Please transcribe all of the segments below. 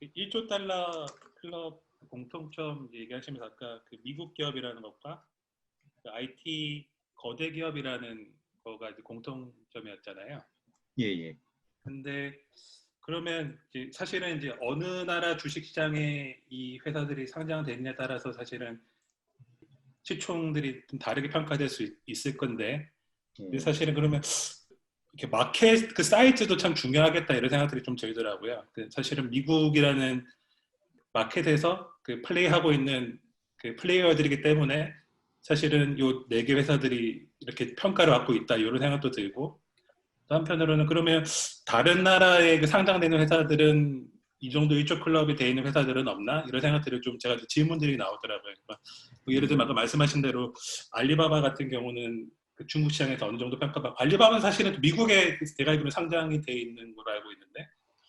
그 1조 달러 클럽 공통점 얘기하시면서 아까 그 미국 기업이라는 것과 그 IT 거대 기업이라는 거가 이제 공통점이었잖아요. 예, 예. 근데 그러면 이제 사실은 이제 어느 나라 주식 시장에 이 회사들이 상장되느냐에 따라서 사실은 시총들이 좀 다르게 평가될 수 있- 있을 건데 예. 사실은 그러면 이렇게 마켓 그 사이즈도 참 중요하겠다 이런 생각들이 좀 들더라고요. 그 사실은 미국이라는 마켓에서 그 플레이하고 있는 그 플레이어들이기 때문에 사실은 요 네 개 회사들이 이렇게 평가를 받고 있다 이런 생각도 들고 또 한편으로는 그러면 다른 나라에 그 상장되는 회사들은 이 정도 일조 클럽이 돼 있는 회사들은 없나 이런 생각들을 좀 제가 질문들이 나오더라고요. 그러니까 뭐 예를 들면 아까 말씀하신 대로 알리바바 같은 경우는 그 중국 시장에서 어느 정도 평가받고 알리바바는 사실은 미국에 제가 알기로 상장이 돼 있는 걸로 알고 있는데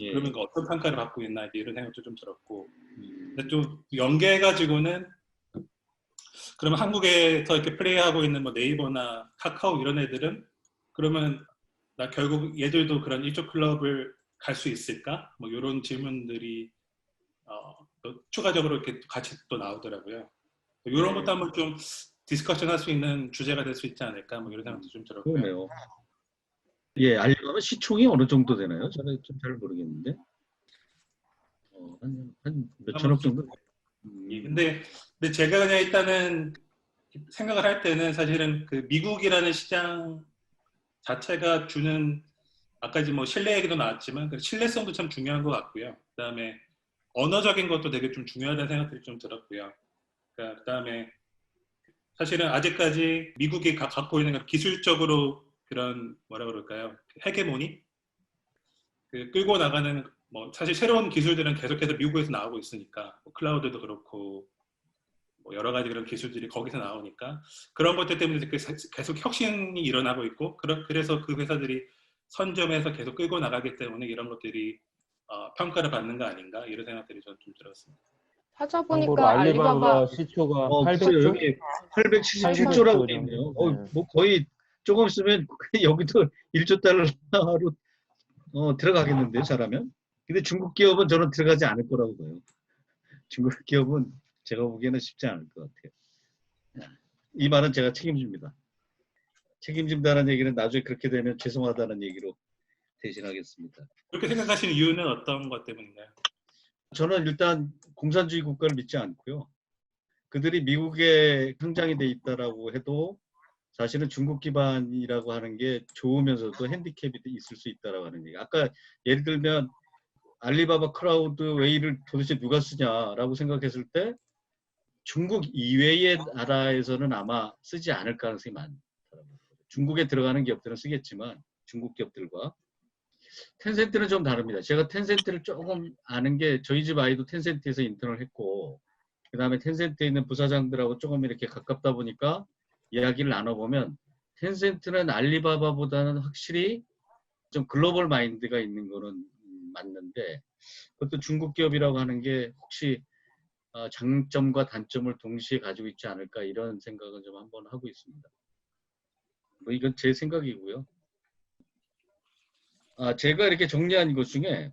예. 그러면 그 어떤 평가를 받고 있나 이런 생각도 좀 들었고 음, 근데 좀 연계해가지고는 그러면 한국에서 이렇게 플레이하고 있는 뭐 네이버나 카카오 이런 애들은 그러면 나 결국 얘들도 그런 일조 클럽을 갈 수 있을까? 뭐 이런 질문들이 어, 또 추가적으로 이렇게 같이 또 나오더라고요. 이런 네. 것도 한번 좀 디스커션 할 수 있는 주제가 될 수 있지 않을까? 뭐 이런 생각도 좀 들었고요. 그러네요. 예, 알리바바 시총이 어느 정도 되나요? 저는 좀 잘 모르겠는데. 어, 한, 한 몇천억 정도? 음, 예, 근데, 근데 제가 그냥 일단은 생각을 할 때는 사실은 그 미국이라는 시장 자체가 주는 아까 이제 뭐 신뢰 얘기도 나왔지만 그 신뢰성도 참 중요한 것 같고요. 그다음에 언어적인 것도 되게 좀 중요하다는 생각들이 좀 들었고요. 그러니까 그다음에 사실은 아직까지 미국이 가- 갖고 있는 그 기술적으로 그런 뭐라 그럴까요? 헤게모니 그 끌고 나가는 뭐 사실 새로운 기술들은 계속해서 미국에서 나오고 있으니까 뭐 클라우드도 그렇고 뭐 여러 가지 그런 기술들이 거기서 나오니까 그런 것들 때문에 그 세- 계속 혁신이 일어나고 있고 그래서 그 회사들이 선점해서 계속 끌고 나가기 때문에 이런 것들이 어, 평가를 받는 거 아닌가 이런 생각들이 저는 좀 들었습니다. 찾아보니까 알리바바 알리바바 시초가 어, 그래요. 800조? 여기 877조라고 돼 있네요. 어, 네. 뭐 거의 조금 있으면 여기도 1조 달러로 어, 들어가겠는데요, 잘하면. 근데 중국 기업은 저는 들어가지 않을 거라고 봐요. 중국 기업은 제가 보기에는 쉽지 않을 것 같아요. 이 말은 제가 책임집니다. 책임진다는 얘기는 나중에 그렇게 되면 죄송하다는 얘기로 대신하겠습니다. 그렇게 생각하시는 이유는 어떤 것 때문인가요? 저는 일단 공산주의 국가를 믿지 않고요. 그들이 미국에 상장이 돼 있다라고 해도 사실은 중국 기반이라고 하는 게 좋으면서도 핸디캡이 있을 수 있다라고 하는 얘기. 아까 예를 들면 알리바바 크라우드 웨이를 도대체 누가 쓰냐라고 생각했을 때 중국 이외의 나라에서는 아마 쓰지 않을 가능성이 많더라고요. 중국에 들어가는 기업들은 쓰겠지만 중국 기업들과 텐센트는 좀 다릅니다. 제가 텐센트를 조금 아는 게 저희 집 아이도 텐센트에서 인턴을 했고 그 다음에 텐센트에 있는 부사장들하고 조금 이렇게 가깝다 보니까 이야기를 나눠보면 텐센트는 알리바바보다는 확실히 좀 글로벌 마인드가 있는 거는 음, 맞는데 그것도 중국 기업이라고 하는 게 혹시 어, 장점과 단점을 동시에 가지고 있지 않을까 이런 생각은 좀 한번 하고 있습니다. 뭐 이건 제 생각이고요. 아, 제가 이렇게 정리한 것 중에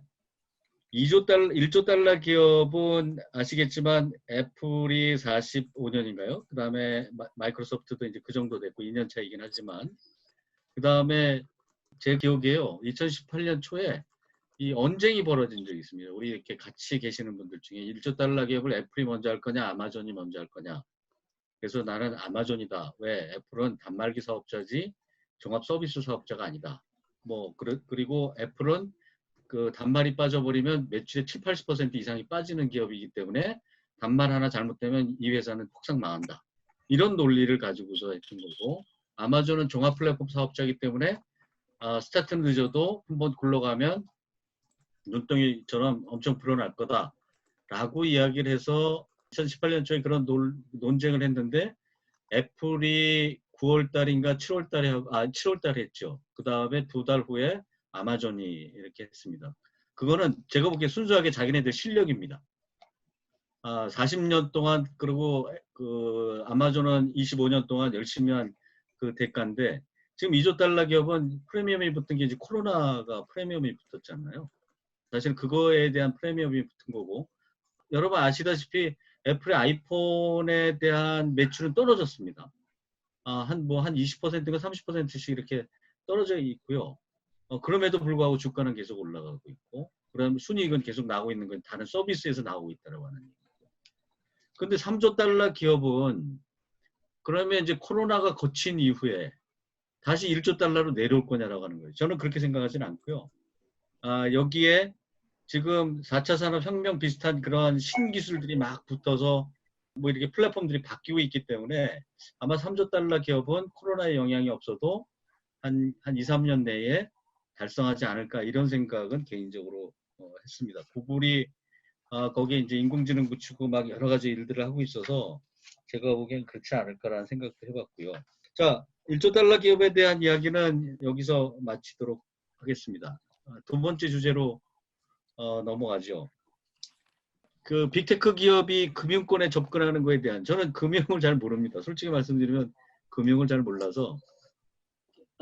2조 달러, 1조 달러 기업은 아시겠지만 애플이 45년인가요? 그 다음에 마이크로소프트도 이제 그 정도 됐고 2년 차이긴 하지만 그 다음에 제 기억에요. 2018년 초에 이 언쟁이 벌어진 적이 있습니다. 우리 이렇게 같이 계시는 분들 중에 1조 달러 기업을 애플이 먼저 할 거냐, 아마존이 먼저 할 거냐. 그래서 나는 아마존이다. 왜? 애플은 단말기 사업자지 종합 서비스 사업자가 아니다. 뭐 그리- 그리고 애플은 그 단말이 빠져버리면 매출의 7, 80% 이상이 빠지는 기업이기 때문에 단말 하나 잘못되면 이 회사는 폭삭 망한다. 이런 논리를 가지고서 했던 거고 아마존은 종합 플랫폼 사업자이기 때문에 아, 스타트는 늦어도 한번 굴러가면 눈덩이처럼 엄청 불어날 거다라고 이야기를 해서 2018년 초에 그런 논, 논쟁을 했는데 애플이 9월 달인가 7월 달에 아 7월 달에 했죠. 그 다음에 두 달 후에 아마존이 이렇게 했습니다. 그거는 제가 보기에 순수하게 자기네들 실력입니다. 아, 40년 동안 그리고 그 아마존은 25년 동안 열심히 한 그 대가인데 지금 2조 달러 기업은 프리미엄이 붙은 게 이제 코로나가 프리미엄이 붙었잖아요. 사실 그거에 대한 프리미엄이 붙은 거고 여러분 아시다시피 애플의 아이폰에 대한 매출은 떨어졌습니다. 아, 한 뭐 한 20%가 30%씩 이렇게 떨어져 있고요. 어, 그럼에도 불구하고 주가는 계속 올라가고 있고, 그다음 순이익은 계속 나오고 있는 건 다른 서비스에서 나오고 있다라고 하는 얘기고. 근데 3조 달러 기업은 그러면 이제 코로나가 거친 이후에 다시 1조 달러로 내려올 거냐라고 하는 거예요. 저는 그렇게 생각하지는 않고요. 아, 여기에 지금 4차 산업혁명 비슷한 그런 신기술들이 막 붙어서 뭐 이렇게 플랫폼들이 바뀌고 있기 때문에 아마 3조 달러 기업은 코로나의 영향이 없어도 한, 한 2, 3년 내에 달성하지 않을까 이런 생각은 개인적으로 어, 했습니다. 구글이 아, 거기에 이제 인공지능 붙이고 막 여러 가지 일들을 하고 있어서 제가 보기엔 그렇지 않을까라는 생각도 해봤고요. 자, 1조 달러 기업에 대한 이야기는 여기서 마치도록 하겠습니다. 아, 두 번째 주제로 어, 넘어가죠. 그 빅테크 기업이 금융권에 접근하는 거에 대한 저는 금융을 잘 모릅니다. 솔직히 말씀드리면 금융을 잘 몰라서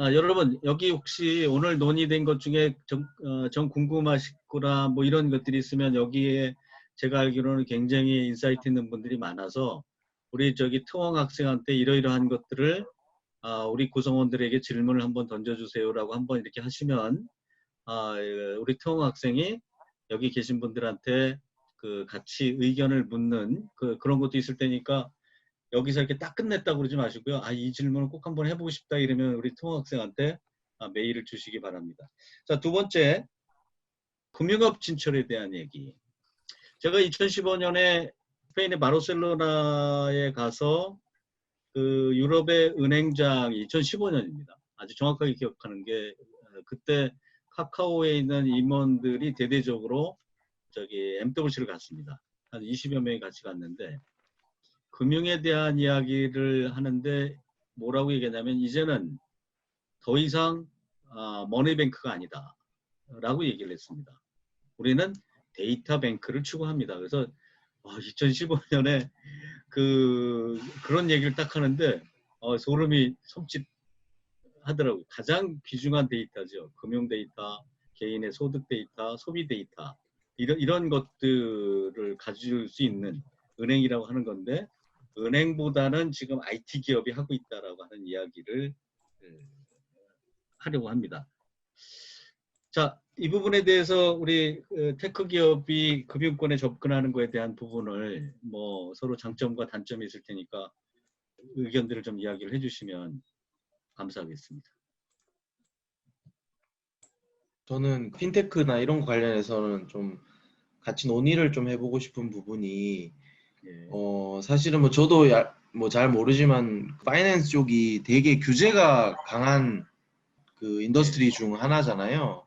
아, 여러분 여기 혹시 오늘 논의된 것 중에 정, 어, 정 궁금하시거나 뭐 이런 것들이 있으면 여기에 제가 알기로는 굉장히 인사이트 있는 분들이 많아서 우리 저기 트원 학생한테 이러이러한 것들을 아, 우리 구성원들에게 질문을 한번 던져주세요라고 한번 이렇게 하시면 아, 예, 우리 트원 학생이 여기 계신 분들한테 그 같이 의견을 묻는 그 그런 것도 있을 테니까 여기서 이렇게 딱 끝냈다고 그러지 마시고요. 아, 이 질문을 꼭 한번 해보고 싶다 이러면 우리 통학생한테 아, 메일을 주시기 바랍니다. 자, 두 번째, 금융업 진출에 대한 얘기. 제가 2015년에 스페인의 바르셀로나에 가서 그 유럽의 은행장이 2015년입니다. 아주 정확하게 기억하는 게 어, 그때 카카오에 있는 임원들이 대대적으로 저기 MWC를 갔습니다. 한 20여 명이 같이 갔는데 금융에 대한 이야기를 하는데 뭐라고 얘기했냐면 이제는 더 이상 아, 머니뱅크가 아니다 라고 얘기를 했습니다. 우리는 데이터 뱅크를 추구합니다. 그래서 2015년에 그 그런 얘기를 딱 하는데 어, 소름이 섬찟 하더라고요. 가장 귀중한 데이터죠. 금융 데이터, 개인의 소득 데이터, 소비 데이터 이런 이런 것들을 가질 수 있는 은행이라고 하는 건데 은행보다는 지금 IT 기업이 하고 있다라고 하는 이야기를 예, 하려고 합니다. 자, 이 부분에 대해서 우리 그 테크 기업이 금융권에 접근하는 것에 대한 부분을 뭐 서로 장점과 단점이 있을 테니까 의견들을 좀 이야기를 해주시면 감사하겠습니다. 저는 핀테크나 이런 거 관련해서는 좀 같이 논의를 좀 해보고 싶은 부분이 예. 어 사실은 뭐 저도 뭐 잘 모르지만 파이낸스 쪽이 되게 규제가 강한 그 인더스트리 중 하나잖아요.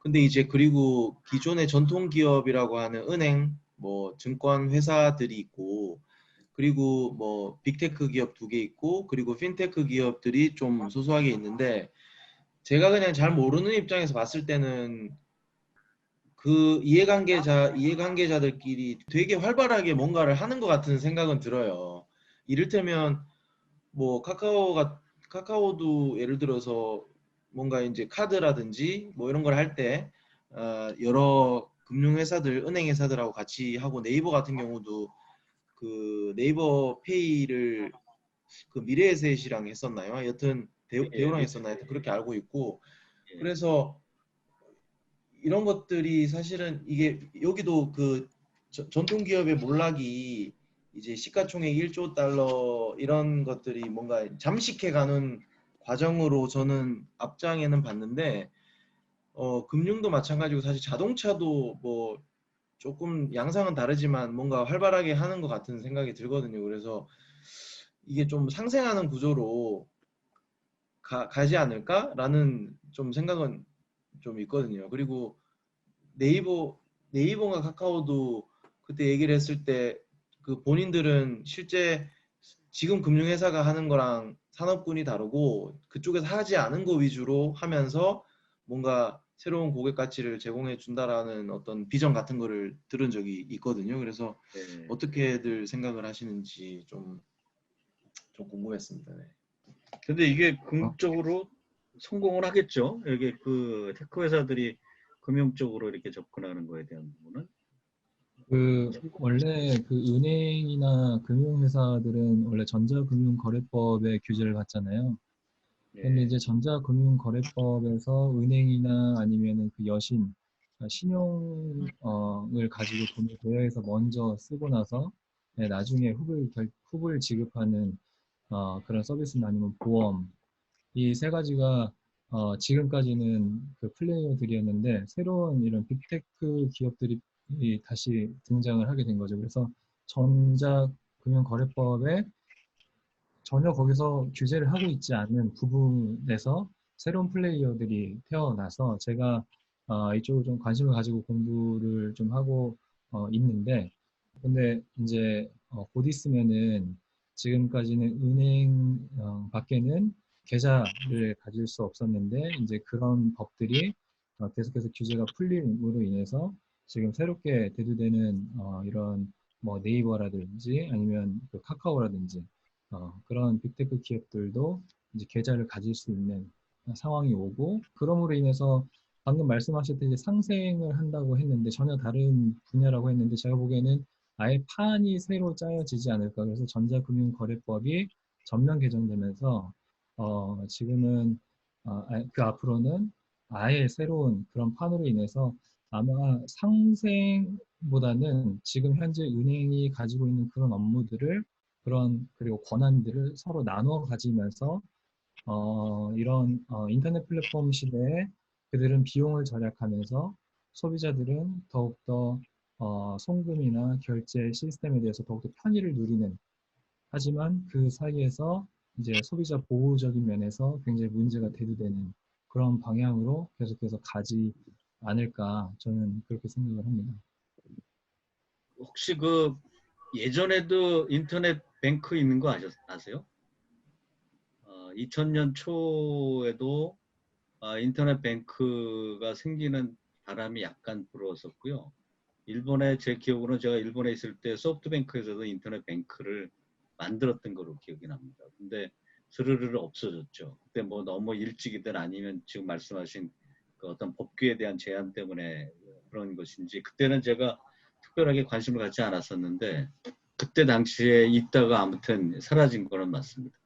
근데 이제 그리고 기존의 전통 기업이라고 하는 은행, 뭐 증권 회사들이 있고 그리고 뭐 빅테크 기업 두 개 있고 그리고 핀테크 기업들이 좀 소소하게 있는데 제가 그냥 잘 모르는 입장에서 봤을 때는 그 이해관계자 이해관계자들끼리 되게 활발하게 뭔가를 하는 것 같은 생각은 들어요. 이를테면 뭐 카카오가 카카오도 예를 들어서 뭔가 이제 카드라든지 뭐 이런 걸 할때 어, 여러 금융회사들, 은행회사들하고 같이 하고 네이버 같은 경우도 그 네이버 페이를 그 미래에셋이랑 했었나요? 여튼 대우, 예, 대우랑 예. 했었나요? 하여튼 그렇게 알고 있고 예. 그래서 이런 것들이 사실은 이게 여기도 그 저- 전통 기업의 몰락이 이제 시가총액 1조 달러 이런 것들이 뭔가 잠식해 가는 과정으로 저는 앞장에는 봤는데 어 금융도 마찬가지고 사실 자동차도 뭐 조금 양상은 다르지만 뭔가 활발하게 하는 것 같은 생각이 들거든요. 그래서 이게 좀 상생하는 구조로 가, 가지 않을까라는 좀 생각은 좀 있거든요. 그리고 네이버 네이버가 카카오도 그때 얘기를 했을 때 그 본인들은 실제 지금 금융회사가 하는 거랑 산업군이 다르고 그쪽에서 하지 않은 거 위주로 하면서 뭔가 새로운 고객 가치를 제공해 준다라는 어떤 비전 같은 거를 들은 적이 있거든요. 그래서 예. 어떻게들 생각을 하시는지 좀, 좀 궁금했습니다. 네. 근데 이게 궁극적으로 성공을 하겠죠. 여기 그 테크 회사들이 금융 쪽으로 이렇게 접근하는 거에 대한 부분은 그 원래 그 은행이나 금융회사들은 원래 전자금융거래법의 규제를 받잖아요. 근데 예. 이제 전자금융거래법에서 은행이나 아니면은 그 여신 어, 신용을 가지고 돈을 대여해서 먼저 쓰고 나서 네, 나중에 후불 결, 후불 지급하는 어, 그런 서비스나 아니면 보험 이 세 가지가 어, 지금까지는 그 플레이어들이었는데 새로운 이런 빅테크 기업들이 이 다시 등장을 하게 된 거죠. 그래서 전자금융거래법에 전혀 거기서 규제를 하고 있지 않은 부분에서 새로운 플레이어들이 태어나서 제가 어, 이쪽을 좀 관심을 가지고 공부를 좀 하고 어, 있는데 근데 이제 어, 곧 있으면은 지금까지는 은행 어, 밖에는 계좌를 가질 수 없었는데 이제 그런 법들이 어, 계속해서 규제가 풀림으로 인해서 지금 새롭게 대두되는 어, 이런 뭐 네이버라든지 아니면 그 카카오라든지 어, 그런 빅테크 기업들도 이제 계좌를 가질 수 있는 상황이 오고 그럼으로 인해서 방금 말씀하셨듯이 상생을 한다고 했는데 전혀 다른 분야라고 했는데 제가 보기에는 아예 판이 새로 짜여지지 않을까. 그래서 전자금융거래법이 전면 개정되면서 어, 지금은 어, 아- 그 앞으로는 아예 새로운 그런 판으로 인해서 아마 상생보다는 지금 현재 은행이 가지고 있는 그런 업무들을 그런 그리고 권한들을 서로 나눠 가지면서 어, 이런 어, 인터넷 플랫폼 시대에 그들은 비용을 절약하면서 소비자들은 더욱더 어, 송금이나 결제 시스템에 대해서 더욱더 편의를 누리는 하지만 그 사이에서 이제 소비자 보호적인 면에서 굉장히 문제가 대두되는 그런 방향으로 계속해서 가지 않을까 저는 그렇게 생각을 합니다. 혹시 그 예전에도 인터넷 뱅크 있는 거 아세요? 어, 2000년 초에도 아, 인터넷 뱅크가 생기는 바람이 약간 불었었고요. 일본에 제 기억으로는 제가 일본에 있을 때 소프트뱅크에서도 인터넷 뱅크를 만들었던 걸로 기억이 납니다. 근데 스르르르 없어졌죠. 그때 뭐 너무 일찍이든 아니면 지금 말씀하신 그 어떤 법규에 대한 제한 때문에 그런 것인지 그때는 제가 특별하게 관심을 갖지 않았었는데 그때 당시에 있다가 아무튼 사라진 거는 맞습니다.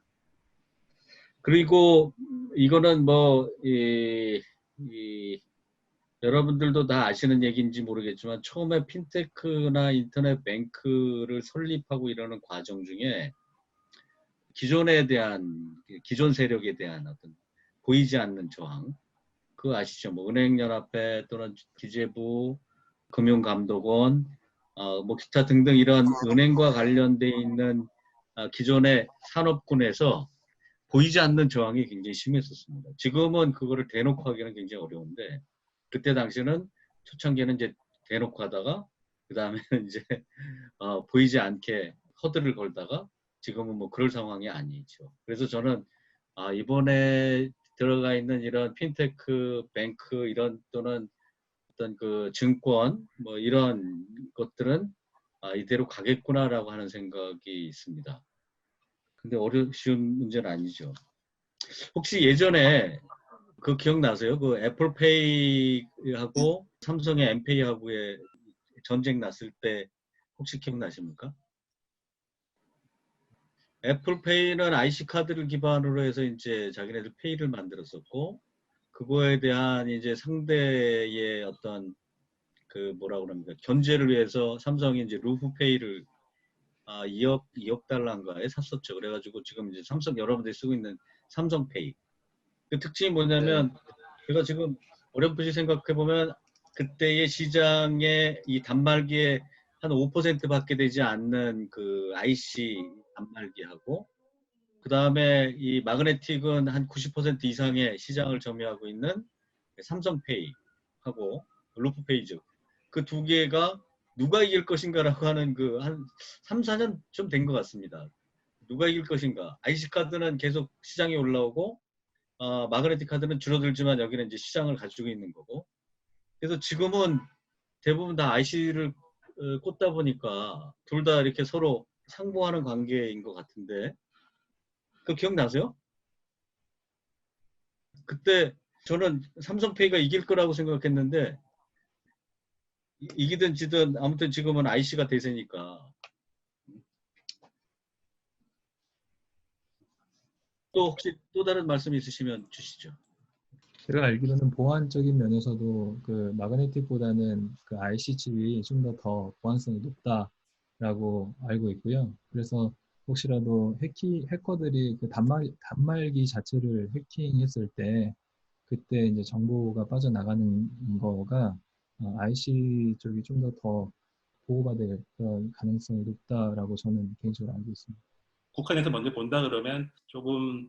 그리고 이거는 뭐 이, 이 여러분들도 다 아시는 얘기인지 모르겠지만 처음에 핀테크나 인터넷 뱅크를 설립하고 이러는 과정 중에 기존에 대한 기존 세력에 대한 어떤 보이지 않는 저항 그거 아시죠? 뭐 은행연합회 또는 기재부, 금융감독원, 어, 뭐 기타 등등 이런 은행과 관련돼 있는 아, 기존의 산업군에서 보이지 않는 저항이 굉장히 심했었습니다. 지금은 그거를 대놓고 하기는 굉장히 어려운데 그때 당시는 초창기에는 이제 대놓고 하다가 그 다음에는 이제 어, 보이지 않게 허들을 걸다가 지금은 뭐 그럴 상황이 아니죠. 그래서 저는 아, 이번에 들어가 있는 이런 핀테크, 뱅크 이런 또는 어떤 그 증권 뭐 이런 것들은 아, 이대로 가겠구나라고 하는 생각이 있습니다. 근데 어려운 문제는 아니죠. 혹시 예전에 그 기억나세요? 그 애플페이하고 삼성의 엠페이하고의 전쟁 났을 때 혹시 기억나십니까? 애플페이는 IC 카드를 기반으로 해서 이제 자기네들 페이를 만들었었고 그거에 대한 이제 상대의 어떤 그 뭐라 그럽니까 견제를 위해서 삼성이 이제 루프페이를 아 2억 2억 달러인가에 샀었죠. 그래가지고 지금 이제 삼성 여러분들이 쓰고 있는 삼성페이 그 특징이 뭐냐면 제가 지금 어렴풋이 생각해 보면 그때의 시장에 이 단말기에 한 5%밖에 되지 않는 그 IC 단말기하고 그 다음에 이 마그네틱은 한 90% 이상의 시장을 점유하고 있는 삼성페이하고 루프페이즈 그 두 개가 누가 이길 것인가라고 하는 그 한 3, 4년 좀 된 것 같습니다. 누가 이길 것인가? IC 카드는 계속 시장에 올라오고 어, 마그네틱 카드는 줄어들지만 여기는 이제 시장을 가지고 있는 거고. 그래서 지금은 대부분 다 IC를 어, 꽂다 보니까 둘 다 이렇게 서로 상보하는 관계인 것 같은데 그 기억나세요? 그때 저는 삼성페이가 이길 거라고 생각했는데 이- 이기든 지든 아무튼 지금은 IC가 대세니까 또 혹시 또 다른 말씀 있으시면 주시죠. 제가 알기로는 보안적인 면에서도 그 마그네틱보다는 그 IC 칩이 좀 더 더 보안성이 높다라고 알고 있고요. 그래서 혹시라도 해키 해커들이 그 단말 단말기 자체를 해킹했을 때 그때 이제 정보가 빠져나가는 거가 어, IC 쪽이 좀 더더 보호받을 그런 가능성이 높다라고 저는 개인적으로 알고 있습니다. 북한에서 먼저 본다 그러면 조금